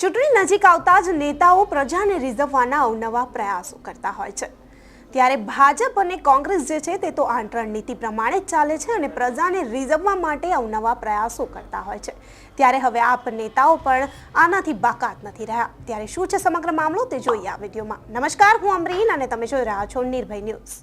ચૂંટણી નજીક આવતા જ નેતાઓ પ્રજાને રીઝવવાના અવનવા પ્રયાસો કરતા હોય છે. ત્યારે ભાજપ અને કોંગ્રેસ જે છે તે તો આંતરણ નીતિ પ્રમાણે જ ચાલે છે અને પ્રજાને રીઝવવા માટે અવનવા પ્રયાસો કરતા હોય છે. ત્યારે હવે આપ નેતાઓ પણ આનાથી બાકાત નથી રહ્યા. ત્યારે શું છે સમગ્ર મામલો તે જોઈએ આ વિડીયોમાં. નમસ્કાર, હું અમરીન અને તમે જોઈ રહ્યા છો નિર્ભય ન્યૂઝ.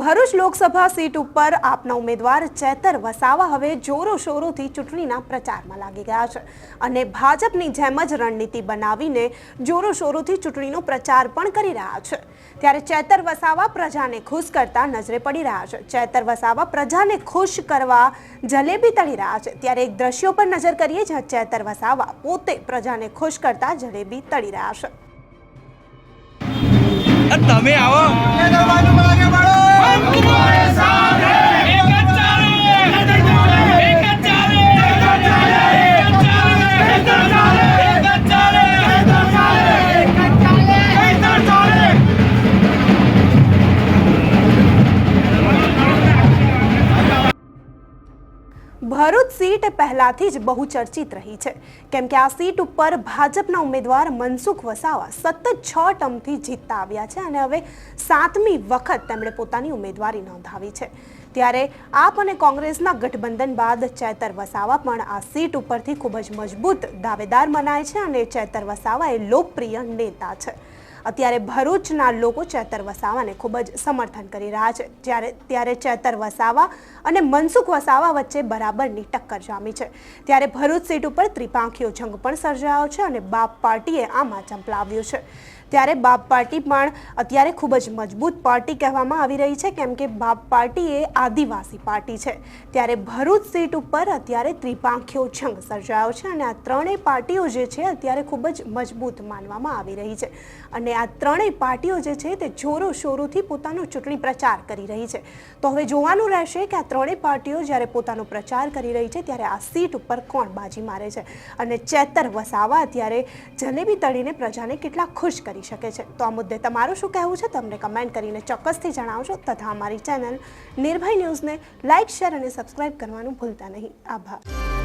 ભરૂચ લોકસભા સીટ ઉપર આપના ઉમેદવાર ચેતર વસાવા હવે જોરો શોરોથી ચૂંટણીના પ્રચારમાં લાગી ગયા છે અને ભાજપની જેમ જ રણનીતિ બનાવીને જોરો શોરોથી ચૂંટણીનો પ્રચાર પણ કરી રહ્યા છે. ત્યારે ચેતર વસાવા પ્રજાને ખુશ કરતા નજરે પડી રહ્યા છે. ચેતર વસાવા પ્રજાને ખુશ કરવા જલેબી તળી રહ્યા છે. ત્યારે એક દ્રશ્યો પર નજર કરીએ જ્યાં ચેતર વસાવા પોતે પ્રજાને ખુશ કરતા જલેબી તળી રહ્યા છે. તમે આવો. ભરૂચ સીટ પહેલાથી જ બહુ ચર્ચિત રહી છે. કેમ કે આ સીટ ઉપર ભાજપના ઉમેદવાર મનસુખ વસાવા સતત છ ટર્મથી જીતતા આવ્યા છે અને હવે સાતમી વખત તેમણે પોતાની ઉમેદવારી નોંધાવી છે. ત્યારે આપ અને કોંગ્રેસના ગઠબંધન બાદ ચેતર વસાવા પણ આ સીટ ઉપરથી ખૂબ જ મજબૂત દાવેદાર મનાય છે અને ચેતર વસાવા એ લોકપ્રિય નેતા છે. અત્યારે ભરૂચના લોકો ચેતર વસાવાને ખૂબ જ સમર્થન કરી રહ્યા છે. જ્યારે ત્યારે ચેતર વસાવા અને મનસુખ વસાવા વચ્ચે બરાબરની ટક્કર જામી છે. ત્યારે ભરૂચ સીટ ઉપર ત્રિપાંખીઓ જંગ પણ સર્જાયો છે અને બાપ પાર્ટીએ આમાં ચંપલાવ્યું છે. ત્યારે બાપ પાર્ટી પણ અત્યારે ખૂબ જ મજબૂત પાર્ટી કહેવામાં આવી રહી છે, કેમ કે બાપ પાર્ટી એ આદિવાસી પાર્ટી છે. ત્યારે ભરૂચ સીટ ઉપર અત્યારે ત્રિપાંખીઓ છંગ સર્જાયો છે અને આ ત્રણેય પાર્ટીઓ જે છે અત્યારે ખૂબ જ મજબૂત માનવામાં આવી રહી છે. અને આ ત્રણેય પાર્ટીઓ જે છે તે જોરો શોરોથી પોતાનો ચૂંટણી પ્રચાર કરી રહી છે. તો હવે જોવાનું રહેશે કે આ ત્રણેય પાર્ટીઓ જ્યારે પોતાનો પ્રચાર કરી રહી છે, ત્યારે આ સીટ ઉપર કોણ બાજી મારે છે? અને ચેતર વસાવા અત્યારે જલેબી તળીને પ્રજાને કેટલા ખુશ કરી શકે છે. તો આ મુદ્દે તમારું શું કહેવું છે? તમને કમેન્ટ કરીને ચોક્કસથી જણાવજો તથા અમારી ચેનલ નિર્ભય ન્યૂઝને લાઇક શેર અને સબસ્ક્રાઇબ કરવાનું ભૂલતા નહીં. આભાર.